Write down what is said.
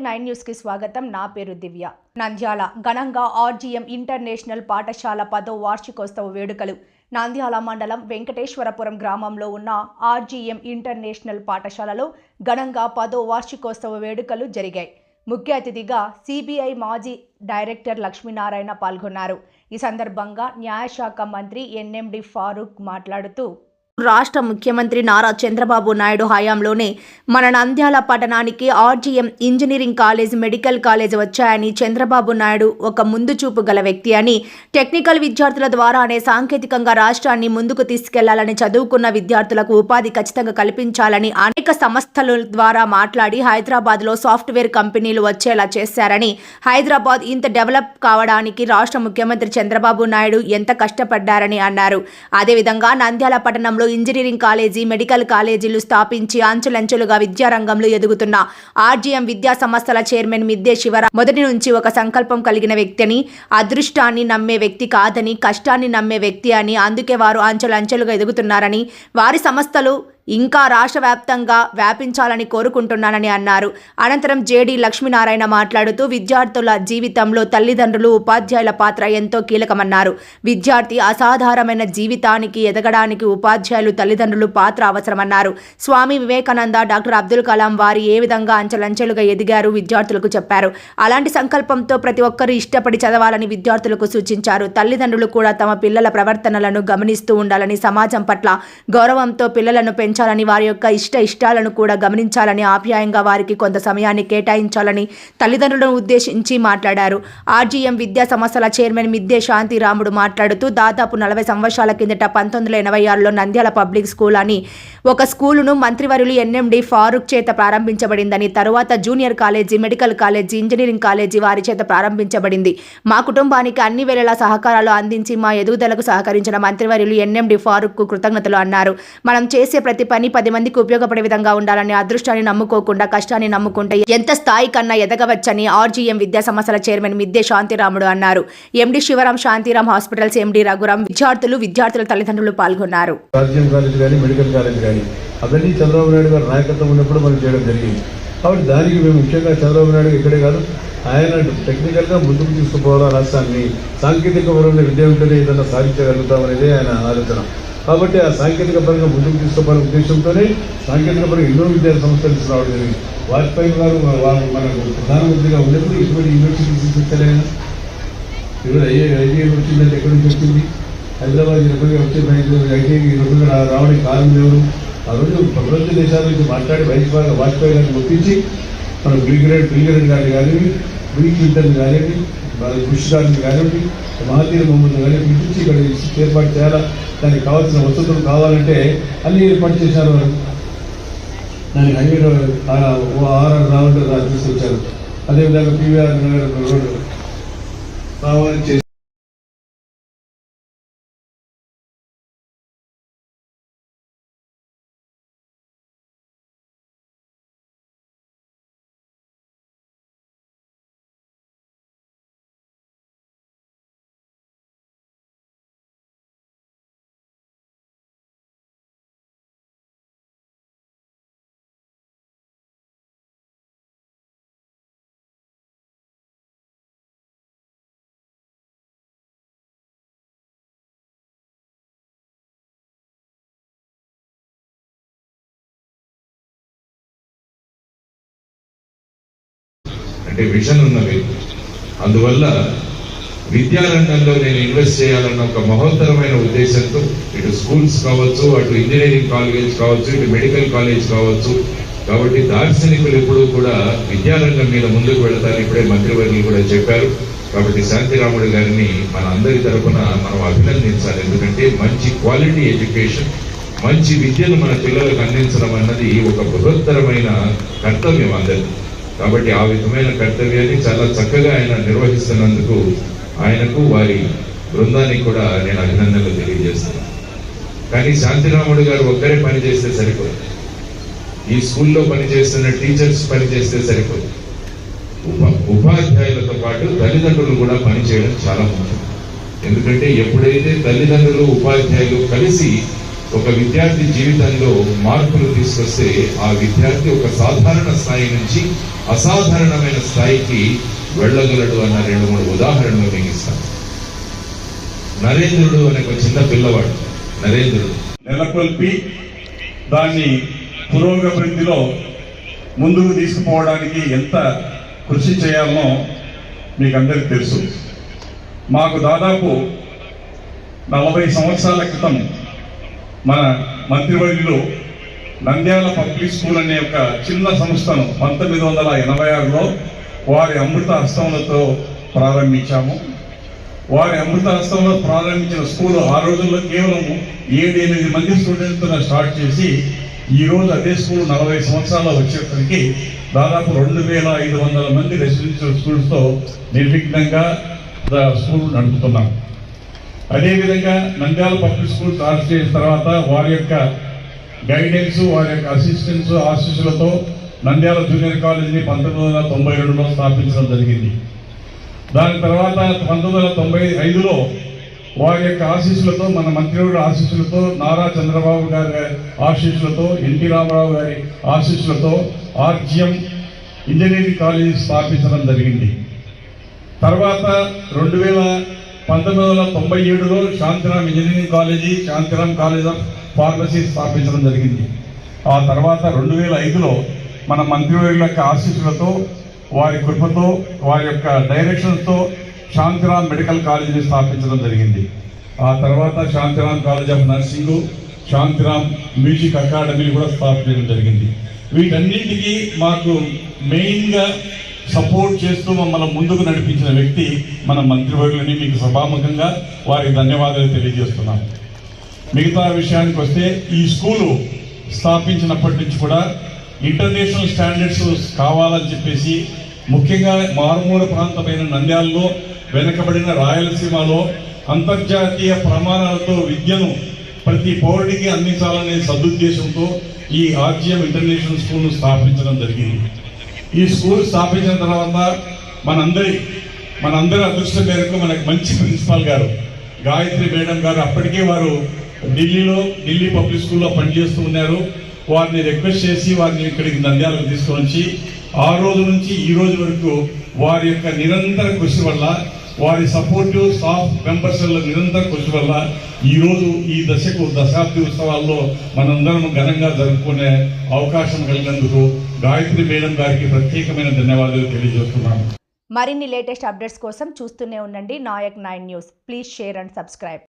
Naik nine న్యూస్కి స్వాగతం. నా పేరు దివ్య. నంద్యాల ఘనంగా ఆర్జీఎం ఇంటర్నేషనల్ పాఠశాల పదో వార్షికోత్సవ వేడుకలు. నంద్యాల మండలం వెంకటేశ్వరపురం గ్రామంలో ఉన్న ఆర్జీఎం ఇంటర్నేషనల్ పాఠశాలలో ఘనంగా పదో వార్షికోత్సవ వేడుకలు జరిగాయి. ముఖ్య అతిథిగా సిబిఐ మాజీ డైరెక్టర్ లక్ష్మీనారాయణ పాల్గొన్నారు. ఈ సందర్భంగా న్యాయశాఖ మంత్రి ఎన్ఎండి ఫారూక్ మాట్లాడుతూ రాష్ట్ర ముఖ్యమంత్రి నారా చంద్రబాబు నాయుడు హయాంలోనే మన నంద్యాల పట్టణానికి RGM engineering college medical college వచ్చాయని చంద్రబాబు నాయుడు ఒక ముందు చూపు గల వ్యక్తి అని టెక్నికల్ విద్యార్థుల ద్వారానే సాంకేతికంగా రాష్ట్రాన్ని ముందుకు తీసుకెళ్ళాలని చదువుకున్న విద్యార్థులకు ఉపాధి ఖచ్చితంగా కల్పించాలని అనేక సంస్థల ద్వారా మాట్లాడి హైదరాబాద్లో సాఫ్ట్వేర్ కంపెనీలు వచ్చేలా చేశారని హైదరాబాద్ ఇంత డెవలప్ కావడానికి రాష్ట్ర ముఖ్యమంత్రి చంద్రబాబు నాయుడు ఎంత కష్టపడ్డారని అన్నారు. అదేవిధంగా నంద్యాల పట్టణంలో ఇంజనీరింగ్ కాలేజీ మెడికల్ కాలేజీలు స్థాపించి అంచెలంచెలుగా విద్యారంగంలో ఎదుగుతున్న ఆర్జీఎం విద్యా సంస్థల చైర్మన్ మిద్దే శివరా మొదటి నుంచి ఒక సంకల్పం కలిగిన వ్యక్తిని అదృష్టాన్ని నమ్మే వ్యక్తి కాదని కష్టాన్ని నమ్మే వ్యక్తి అని అందుకే వారు అంచెలంచెలుగా ఎదుగుతున్నారని వారి సంస్థలు ఇంకా రాష్ట్ర వ్యాప్తంగా వ్యాపించాలని కోరుకుంటున్నానని అన్నారు. అనంతరం జేడీ లక్ష్మీనారాయణ మాట్లాడుతూ విద్యార్థుల జీవితంలో తల్లిదండ్రులు ఉపాధ్యాయుల పాత్ర ఎంతో కీలకమన్నారు. విద్యార్థి అసాధారణమైన జీవితానికి ఎదగడానికి ఉపాధ్యాయులు తల్లిదండ్రులు పాత్ర అవసరమన్నారు. స్వామి వివేకానంద డాక్టర్ అబ్దుల్ కలాం వారి ఏ విధంగా అంచెలంచెలుగా ఎదిగారు విద్యార్థులకు చెప్పారు. అలాంటి సంకల్పంతో ప్రతి ఒక్కరూ ఇష్టపడి చదవాలని విద్యార్థులకు సూచించారు. తల్లిదండ్రులు కూడా తమ పిల్లల ప్రవర్తనలను గమనిస్తూ ఉండాలని సమాజం పట్ల గౌరవంతో పిల్లలను గమనించాలని వారి యొక్క ఇష్ట ఇష్టాలను కూడా గమనించాలని ఆప్యాయంగా వారికి కొంత సమయాన్ని కేటాయించాలని తల్లిదండ్రులను ఉద్దేశించి మాట్లాడారు. ఆర్జీఎం విద్యా సంస్థల చైర్మన్ మిద్దే శాంతిరాముడు మాట్లాడుతూ దాదాపు నలభై సంవత్సరాల కిందట పంతొమ్మిది వందల ఎనభై ఆరులో నంద్యాల పబ్లిక్ స్కూల్ అని ఒక స్కూలును మంత్రివర్యులు ఎన్ఎండి ఫారూక్ చేత ప్రారంభించబడిందని తరువాత junior college medical college engineering college వారి చేత ప్రారంభించబడింది. మా కుటుంబానికి అన్ని వేళలా సహకారాలు అందించి మా ఎదుగుదలకు సహకరించిన మంత్రివర్యులు ఎన్ఎండి ఫారూక్ కృతజ్ఞతలు అన్నారు. మనం చేసే ప్రతి ప్రతి పని పది మందికి ఉపయోగపడే విధంగా ఉండాలని అదృష్టాన్ని నమ్ముకోకుండా కష్టాన్ని నమ్ముకుంటే ఎంత స్థాయి కన్నా ఎదగవచ్చని ఆర్జీఎం విద్యా సంస్థల చైర్మన్ మిద్దే శాంతిరాముడు అన్నారు. MD Shivaram Shantiram hospitals MD Raghuram విద్యార్థులు విద్యార్థుల తల్లిదండ్రులు పాల్గొన్నారు. మెడికల్ కాలేజ్ కానీ అవన్నీ చంద్రబాబు నాయుడు గారు నాయకత్వం ఉన్నప్పుడు మనం చేయడం జరిగింది. కాబట్టి దానికి మేము ముఖ్యంగా చంద్రబాబు నాయుడు ఇక్కడే కాదు ఆయన టెక్నికల్గా ముందుకు తీసుకుపోవాలా రాష్ట్రాన్ని సాంకేతిక పరమైన విద్య ఉంటేనే ఏదైనా సాధించగలుగుతాం ఆయన ఆలోచన. కాబట్టి ఆ సాంకేతిక పరంగా ముందుకు తీసుకోవాలనే ఉద్దేశంతోనే సాంకేతిక పరంగా ఎన్నో విద్యా సంస్థలు తీసుకురావడం జరిగింది. వాజ్పేయి గారు మనకు ప్రధానమంత్రిగా ఉన్నప్పుడు ఇటువంటి యూనివర్సిటీ తీసుకొచ్చలేనా ఈరోజు ఐఏ ఐటీ వచ్చిందంటే ఎక్కడి నుంచి వచ్చింది? హైదరాబాద్ ఇరవై వచ్చే ఐటీఐ ఇరవై రావడానికి కారణం ఎవరు? ఆ రోజు ప్రపంచ దేశాల నుంచి మాట్లాడి వైస్వాగ్ వాజ్పేయి గారిని ఒప్పించి మన బిల్గ్రేడ్ బిల్గ్రేడ్ గారిని కానీ బిల్ క్లింటన్ కానివ్వండి మన బుష్ కానివ్వండి మహాతీర్ మొహమ్మద్ గారిని పిలిపించి ఇక్కడ ఏర్పాటు చేయాలా దానికి కావాల్సిన వసతులు కావాలంటే అన్ని ఏర్పాటు చేశారు వారు. దానికి హైవే ఆర్ఆర్ రావుంటే తీసుకొచ్చారు. అదేవిధంగా పీవీఆర్ నగర్ రోడ్డు. రావాలని అంటే విజన్ ఉన్న వ్యక్తి అందువల్ల విద్యారంగంలో నేను ఇన్వెస్ట్ చేయాలన్న ఒక మహోత్తరమైన ఉద్దేశంతో ఇటు స్కూల్స్ కావచ్చు అటు ఇంజనీరింగ్ కాలేజ్ కావచ్చు ఇటు మెడికల్ కాలేజ్ కావచ్చు. కాబట్టి దార్శనికులు ఎప్పుడూ కూడా విద్యారంగం మీద ముందుకు వెళతారు ఇప్పుడే మంత్రివర్యులు కూడా చెప్పారు. కాబట్టి శాంతిరాముడు గారిని మన అందరి తరపున మనం అభినందించాలి. ఎందుకంటే మంచి క్వాలిటీ ఎడ్యుకేషన్ మంచి విద్యను మన పిల్లలకు అందించడం అన్నది ఒక బృహత్తరమైన కర్తవ్యం అందరికీ కాబట్టి ఆ విధమైన కర్తవ్యాన్ని చాలా చక్కగా ఆయన నిర్వహిస్తున్నందుకు ఆయనకు వారి బృందానికి కూడా నేను అభినందనలు తెలియజేస్తున్నాను. కానీ శాంతిరాముడు గారు ఒక్కరే పని చేస్తే సరిపోదు. ఈ స్కూల్లో పనిచేస్తున్న టీచర్స్ పనిచేస్తే సరిపోదు. ఉప ఉపాధ్యాయులతో పాటు తల్లిదండ్రులు కూడా పనిచేయడం చాలా ముఖ్యం. ఎందుకంటే ఎప్పుడైతే తల్లిదండ్రులు ఉపాధ్యాయులు కలిసి ఒక విద్యార్థి జీవితంలో మార్పులు తీసుకొస్తే ఆ విద్యార్థి ఒక సాధారణ స్థాయి నుంచి అసాధారణమైన స్థాయికి వెళ్ళగలడు అన్న రెండు మూడు ఉదాహరణలు మీకు నరేంద్రుడు అనే ఒక చిన్న పిల్లవాడు. నరేంద్రుడు. నెలకొల్పి దాన్ని పురోగతిలో ముందుకు తీసుకుపోవడానికి ఎంత కృషి చేయాలనో మీకు అందరికీ తెలుసు. మాకు దాదాపు నలభై సంవత్సరాల క్రితం మన మంత్రివర్యులు నంద్యాల పబ్లిక్ స్కూల్ అనే ఒక చిన్న సంస్థను పంతొమ్మిది వందల ఎనభై ఆరులో వారి అమృత హస్తములతో ప్రారంభించాము. వారి అమృత హస్తంలో ప్రారంభించిన స్కూల్ ఆ రోజుల్లో కేవలం ఏడు ఎనిమిది మంది స్టూడెంట్తో స్టార్ట్ చేసి ఈ రోజు అదే స్కూల్ నలభై సంవత్సరాలు వచ్చేసరికి దాదాపు రెండు వేల ఐదు వందల మంది రెసిడెన్షియల్ స్కూల్స్తో నిర్విఘ్నంగా స్కూల్ నడుపుతున్నాం. అదేవిధంగా నంద్యాల పబ్లిక్ స్కూల్ స్టార్ట్ చేసిన తర్వాత వారి యొక్క గైడెన్స్ వారి యొక్క అసిస్టెన్స్ ఆశీస్సులతో నంద్యాల జూనియర్ కాలేజీని పంతొమ్మిది వందల తొంభై రెండులో స్థాపించడం జరిగింది. దాని తర్వాత పంతొమ్మిది వందల తొంభై ఐదులో వారి యొక్క ఆశీస్సులతో మన మంత్రివర్యుల ఆశీస్సులతో నారా చంద్రబాబు గారి ఆశీస్సులతో ఎన్టీ రామారావు గారి ఆశీస్సులతో ఆర్జిఎం ఇంజనీరింగ్ కాలేజీ స్థాపించడం జరిగింది. తర్వాత రెండు వేల పంతొమ్మిది వందల తొంభై ఏడులో Shantiram engineering college Shantiram college of pharmacy స్థాపించడం జరిగింది. ఆ తర్వాత రెండు వేల ఐదులో మన మంత్రివర్యుల యొక్క ఆశీస్సులతో వారి కృపతో వారి యొక్క డైరెక్షన్స్తో శాంతిరామ్ మెడికల్ కాలేజీని స్థాపించడం జరిగింది. ఆ తర్వాత Shantiram college of nursing Shantiram music అకాడమీని కూడా స్థాపించడం జరిగింది. వీటన్నింటికి మాకు మెయిన్గా సపోర్ట్ చేస్తూ మమ్మల్ని ముందుకు నడిపించిన వ్యక్తి మన మంత్రివర్యులని మీకు సభాముఖంగా వారికి ధన్యవాదాలు తెలియజేస్తున్నాం. మిగతా విషయానికి వస్తే ఈ స్కూలు స్థాపించినప్పటి నుంచి కూడా ఇంటర్నేషనల్ స్టాండర్డ్స్ కావాలని చెప్పేసి ముఖ్యంగా మారుమూల ప్రాంతమైన నంద్యాలలో వెనుకబడిన రాయలసీమలో అంతర్జాతీయ ప్రమాణాలతో విద్యను ప్రతి పౌరుడికి అందించాలనే సదుద్దేశంతో ఈ ఆర్జీఎం ఇంటర్నేషనల్ స్కూల్ను స్థాపించడం జరిగింది. ఈ స్కూల్ స్థాపించిన తర్వాత మనందరి మనందరి అదృష్టం మేరకు మనకు మంచి ప్రిన్సిపాల్ గారు గాయత్రి మేడం గారు అప్పటికే వారు ఢిల్లీలో ఢిల్లీ పబ్లిక్ స్కూల్లో పనిచేస్తూ ఉన్నారు. వారిని రిక్వెస్ట్ చేసి వారిని ఇక్కడికి నంద్యాలకు తీసుకొని వచ్చి ఆ రోజు నుంచి ఈ రోజు వరకు వారి యొక్క నిరంతర కృషి వల్ల వారి సపోర్టివ్ స్టాఫ్ మెంబర్స్ వల్ల నిరంతర కృషి వల్ల ఈ రోజు ఈ దశకు దశాబ్ది ఉత్సవాల్లో మనందరం ఘనంగా జరుపుకునే అవకాశం కలిగినందుకు గాయత్రి మేడం గారికి ప్రత్యేకమైన ధన్యవాదాలు తెలియజేస్తున్నాను. మరిన్ని లేటెస్ట్ అప్డేట్స్ కోసం చూస్తూనే ఉండండి Nayak nine news. Please share and subscribe.